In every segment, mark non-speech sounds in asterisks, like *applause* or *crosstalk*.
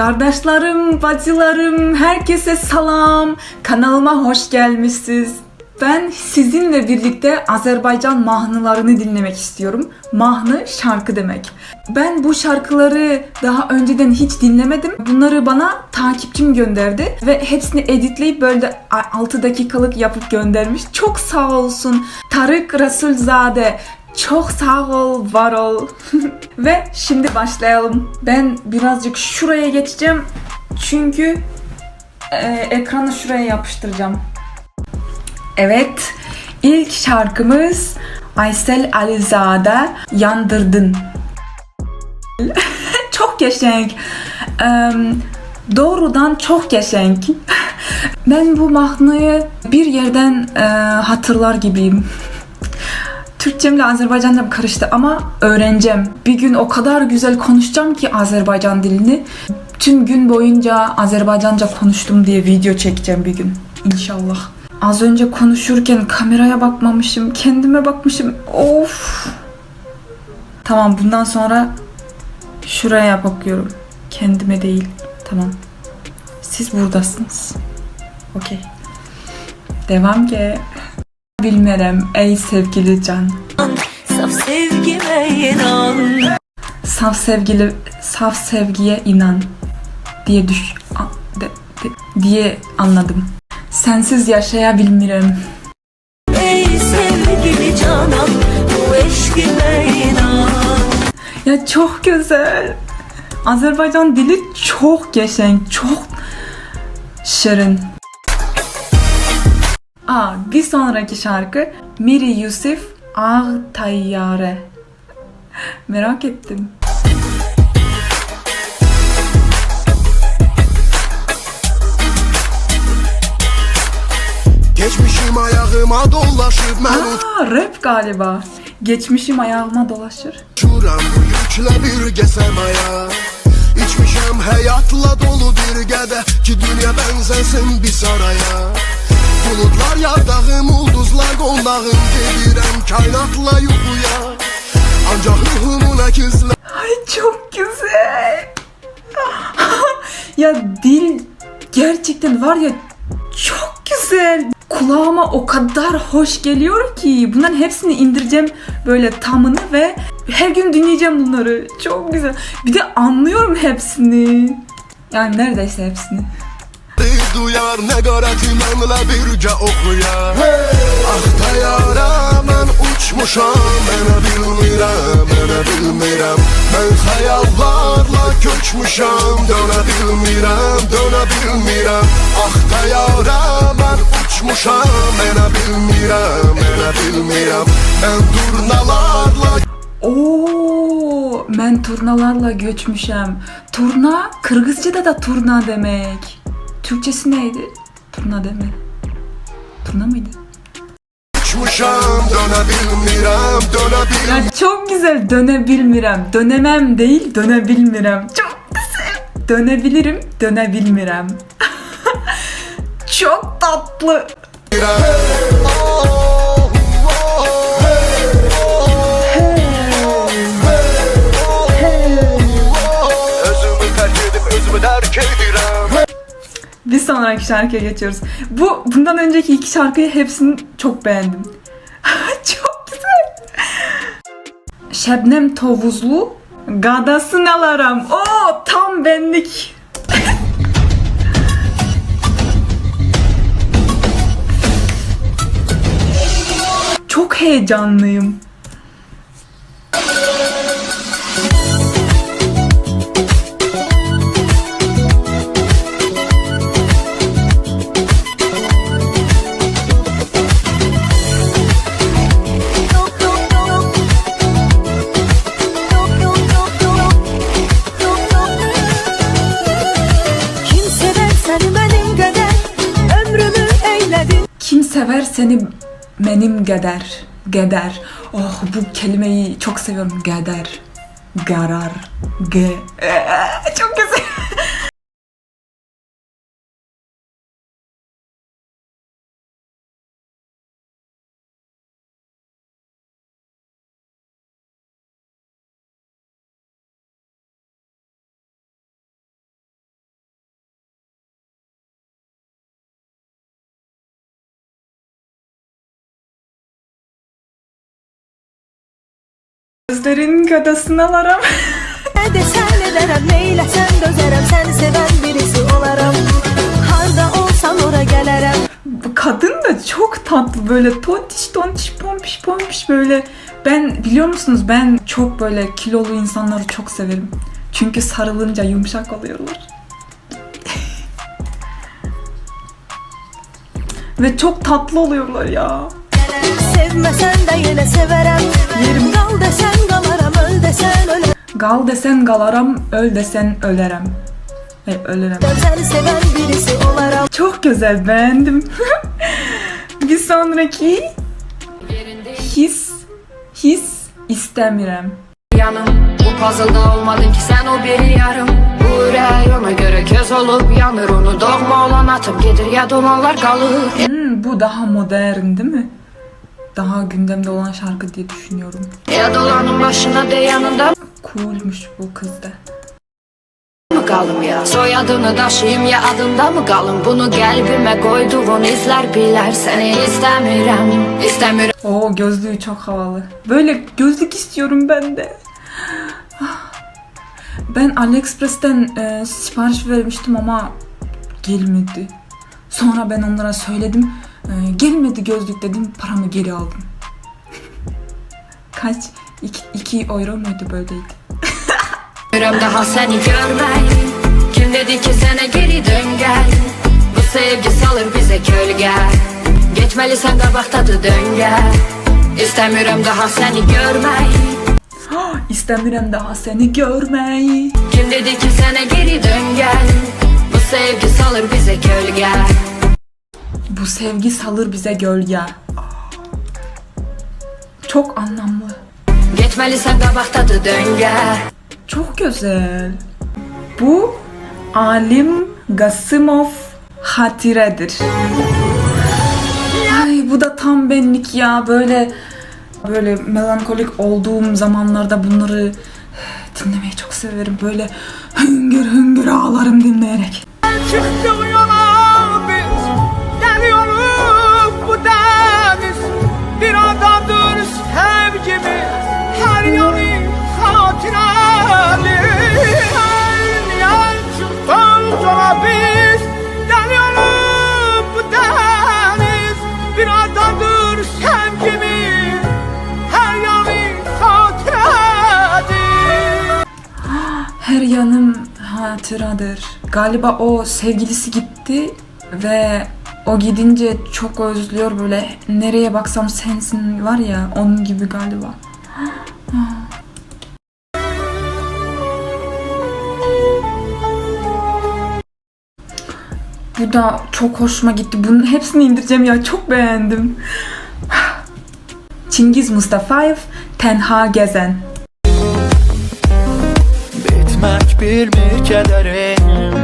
Kardeşlerim, bacılarım, herkese salam. Kanalıma hoş gelmişsiniz. Ben sizinle birlikte Azerbaycan mahnılarını dinlemek istiyorum. Mahnı şarkı demek. Ben bu şarkıları daha önceden hiç dinlemedim. Bunları bana takipçim gönderdi ve hepsini editleyip böyle 6 dakikalık yapıp göndermiş. Çok sağ olsun. Tarık Rasulzade çok sağ ol, var ol. *laughs* Ve şimdi başlayalım. Ben birazcık şuraya geçeceğim. Çünkü e, ekranı şuraya yapıştıracağım. Evet. ilk şarkımız Aysel Alizade Yandırdın. *laughs* çok geçenk. Eee, doğrudan çok geçenk. *laughs* ben bu mahnıyı bir yerden e, hatırlar gibiyim. Türkçemle Azerbaycancam karıştı ama öğreneceğim. Bir gün o kadar güzel konuşacağım ki Azerbaycan dilini. Tüm gün boyunca Azerbaycanca konuştum diye video çekeceğim bir gün. İnşallah. Az önce konuşurken kameraya bakmamışım, kendime bakmışım. Of. Tamam bundan sonra şuraya bakıyorum. Kendime değil. Tamam. Siz buradasınız. Okey. Devam ki. Bilmerem ey sevgili can. Saf sevgime inan Saf sevgili saf sevgiye inan diye düş a- de- de- diye anladım. Sensiz yaşayabilmirem. Ey sevgili canan Bu eşkime inan Ya çok güzel. Azerbaycan dili çok geçen, çok şirin. Aa, bir sonraki şarkı Miri Yusuf Ağ Tayyare. Merak ettim. Geçmişim ayağıma dolaşıp ben Aa, rap galiba. Geçmişim ayağıma dolaşır. uçuram bu yükle bir semaya İçmişem hayatla dolu bir gede Ki dünya benzesin bir saraya Bulutlar yardağım, ulduzlar qondağım Gedirəm kainatla yuxuya Ancaq ruhumun əkizlə Ay çok güzel. ya dil gerçekten var ya çok güzel. Kulağıma o kadar hoş geliyor ki bunların hepsini indireceğim böyle tamını ve her gün dinleyeceğim bunları. Çok güzel. Bir de anlıyorum hepsini. Yani neredeyse hepsini. Duyar Nə qarəti mənlə birgə oxuyar Ah təyara mən uçmuşam Mənə bilmirəm, mənə bilmirəm Mən xəyallarla köçmüşəm Dönə bilmirəm, dönə bilmirəm Ah təyara mən uçmuşam Mənə bilmirəm, mənə bilmirəm Mən durnalarla Oo, ben turnalarla göçmüşem. Turna, Kırgızca'da da turna demek. Türkçesi neydi? Turna demek. Turna mıydı? uçmuşam Ya çok güzel dönebilmirem. Dönemem değil dönebilmirem. Çok güzel. Dönebilirim dönebilmirem. *laughs* çok tatlı. Bir sonraki şarkıya geçiyoruz. Bu bundan önceki iki şarkıyı hepsini çok beğendim. *laughs* çok güzel. Şebnem Tovuzlu Gadasın alaram. Oo tam benlik. *laughs* çok heyecanlıyım. Kim sever seni benim geder. Geder. Oh bu kelimeyi çok seviyorum. Geder. Garar. Ge. Çok güzel. Gözlerin kadasını alaram. Ne desen ederim neyləsən dözərəm Səni sevən birisi olaram Harda olsan ora Bu kadın da çok tatlı böyle tontiş tontiş pompiş pompiş böyle. Ben biliyor musunuz ben çok böyle kilolu insanları çok severim. Çünkü sarılınca yumuşak oluyorlar. Ve çok tatlı oluyorlar ya. Sevməsən də yenə sevərəm Yerim. Desən qalaram, öl desən ölürəm Gal desen galaram, öl desen ölerem. E, ölerem. Sevən birisi olaram Çok güzel beğendim. *laughs* Bir sonraki his his istemiyorum. yanım Bu puzzle'da olmadın ki sen o biri yarım Bu ürək ona göre köz olup yanır Onu doğma olan atıp gedir ya dolanlar kalır Hmm, bu daha modern değil mi? Daha gündemde olan şarkı diye düşünüyorum. Ya dolanın başına de yanında Coolmuş bu kız da. mı kalım ya Soyadını daşıyım ya adında mı kalım Bunu kalbime koyduğun izler biler Seni istemiyorum istemiyorum Oo gözlüğü çok havalı. Böyle gözlük istiyorum ben de. Ben AliExpress'ten e, sipariş vermiştim ama gelmedi. Sonra ben onlara söyledim. E, gelmedi gözlük dedim. Paramı geri aldım. Kaç? 2 euro muydu böyleydi? daha seni görmeyi Kim dedi ki sana geri dön gel Bu sevgi salır bize gölge Geçmelisən qabaqdadır döngə İstemiyorum daha seni görmeyi Ah, İstemiyorum daha seni görmeyi. Kim dedi ki sana geri dön gel Bu sevgi salır bize gölge Bu sevgi salır bize gölge. Çok anlamlı. Geçmelisən qabaqdadır döngə Çok güzel. Bu Alim Gasimov hatiredir. Ay bu da tam benlik ya böyle böyle melankolik olduğum zamanlarda bunları dinlemeyi çok severim. Böyle hüngür hüngür ağlarım dinleyerek. Çıktı adadır sevgimiz Her yanı hatireli Yel çıktı yola biz bu deniz Bir adadır sevgimiz Her yanı hatireli Her yanım hatıradır. Galiba o sevgilisi gitti ve o gidince çok özlüyor böyle nereye baksam sensin var ya onun gibi galiba. *gasps* Bu da çok hoşuma gitti. Bunun hepsini indireceğim ya. Çok beğendim. *sighs* Çingiz Mustafaev Tenha Gezen. Bitmək bilmir kədərim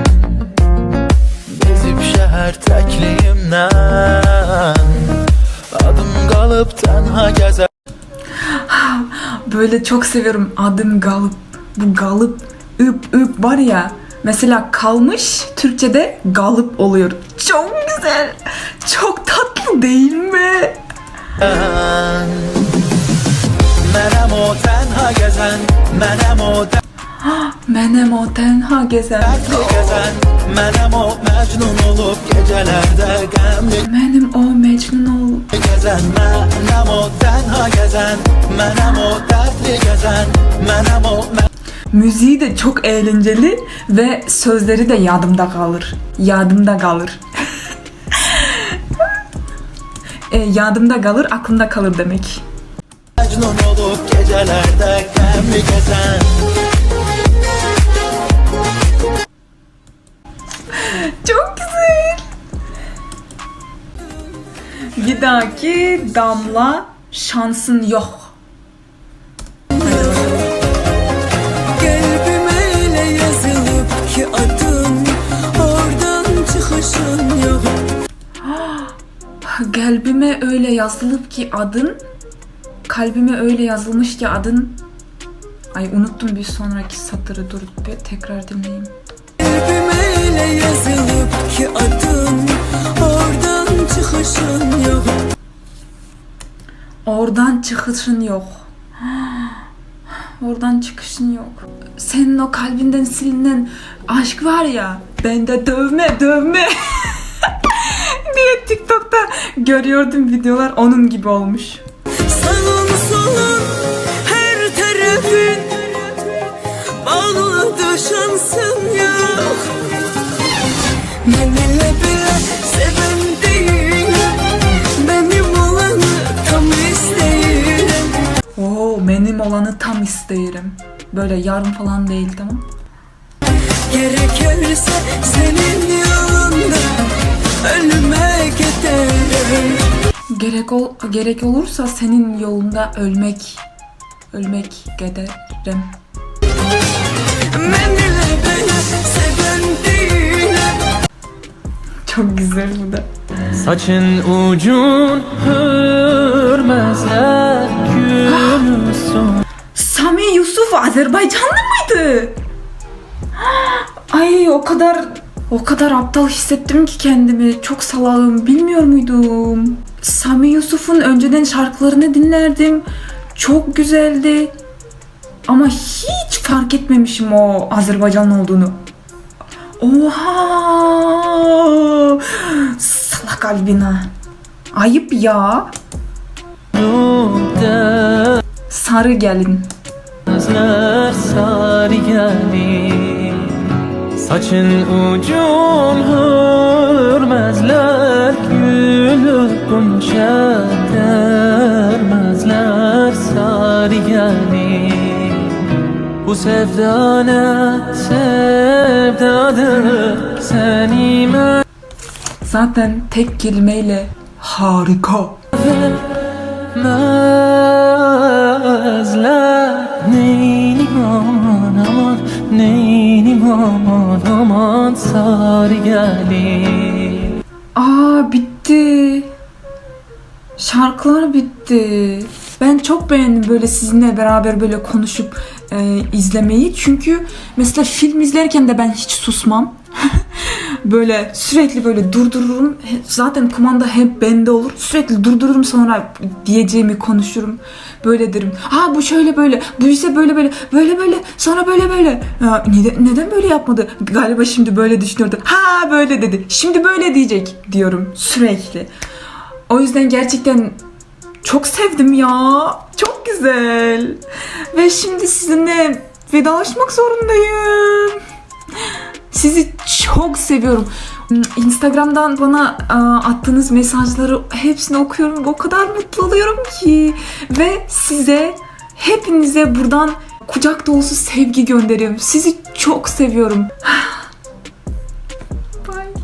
Bezib şəhər təkliyimdən Adım qalıb tənha gəzər Böyle çok seviyorum adım Galıp. Bu Galıp, ıp ıp var ya. Mesela kalmış Türkçe'de Galıp oluyor. Çok güzel. Çok tatlı değil mi? Mənəm o tənha gəzən Mənəm o Menem o tenha gezen. Mənəm o məcnun olub gecələrdə qəmli Benim o Mecnun ol. gəzən Mənəm o tənha gəzən Mənəm o dərdli gəzən Mənəm o Müziği de çok eğlenceli ve sözleri de yadımda kalır. Yadımda kalır. *laughs* e, yadımda kalır, aklımda kalır demek. məcnun olub gecələrdə qəmli gəzən Bir dahaki Damla şansın yok. Kalbime *gasps* öyle yazılıp ki adın Kalbime öyle yazılmış ki adın Ay unuttum bir sonraki satırı dur bir tekrar dinleyeyim. Qəlbimə elə yazılıb ki adın Oradan çıxışın yox Oradan çıkışın yok. *gasps* oradan çıkışın yok. Senin o kalbinden silinen aşk var ya bende dövme dövme *laughs* diye TikTok'ta görüyordum videolar onun gibi olmuş. İsterim. Böyle yarın falan değil tamam. Gerekirse senin yolunda Ölüme giderim Gerek ol gerek olursa senin yolunda ölmek ölmek değil Çok güzel bu da. Saçın ucun hürmezler gülüm son Sami Yusuf Azerbaycanlı mıydı? *gasps* Ay o kadar o kadar aptal hissettim ki kendimi. Çok salağım. Bilmiyor muydum? Sami Yusuf'un önceden şarkılarını dinlerdim. Çok güzeldi. Ama hiç fark etmemişim o Azerbaycanlı olduğunu. Oha! Salak Albina. Ayıp ya. Sarı gelin. Gözler sarı geldi. Saçın ucun hürmezler Gülü gonca dermezler sarı geldi. Bu sevda ne sevdadır Seni Zaten tek kelimeyle harika. Mezler neynim aman aman Neynim aman aman sarı gelir Aa bitti. Şarkılar bitti. Ben çok beğendim böyle sizinle beraber böyle konuşup e, izlemeyi. Çünkü mesela film izlerken de ben hiç susmam. *laughs* böyle sürekli böyle durdururum. Zaten kumanda hep bende olur. Sürekli durdururum sonra diyeceğimi konuşurum. Böyle derim. Ha bu şöyle böyle. Bu ise böyle böyle. Böyle böyle. Sonra böyle böyle. Ya, neden, neden böyle yapmadı? Galiba şimdi böyle düşünüyordu. Ha böyle dedi. Şimdi böyle diyecek diyorum sürekli. O yüzden gerçekten çok sevdim ya. Çok güzel. Ve şimdi sizinle vedalaşmak zorundayım. Sizi çok seviyorum. Instagram'dan bana e, attığınız mesajları hepsini okuyorum. O kadar mutlu oluyorum ki. Ve size hepinize buradan kucak dolusu sevgi gönderiyorum. Sizi çok seviyorum.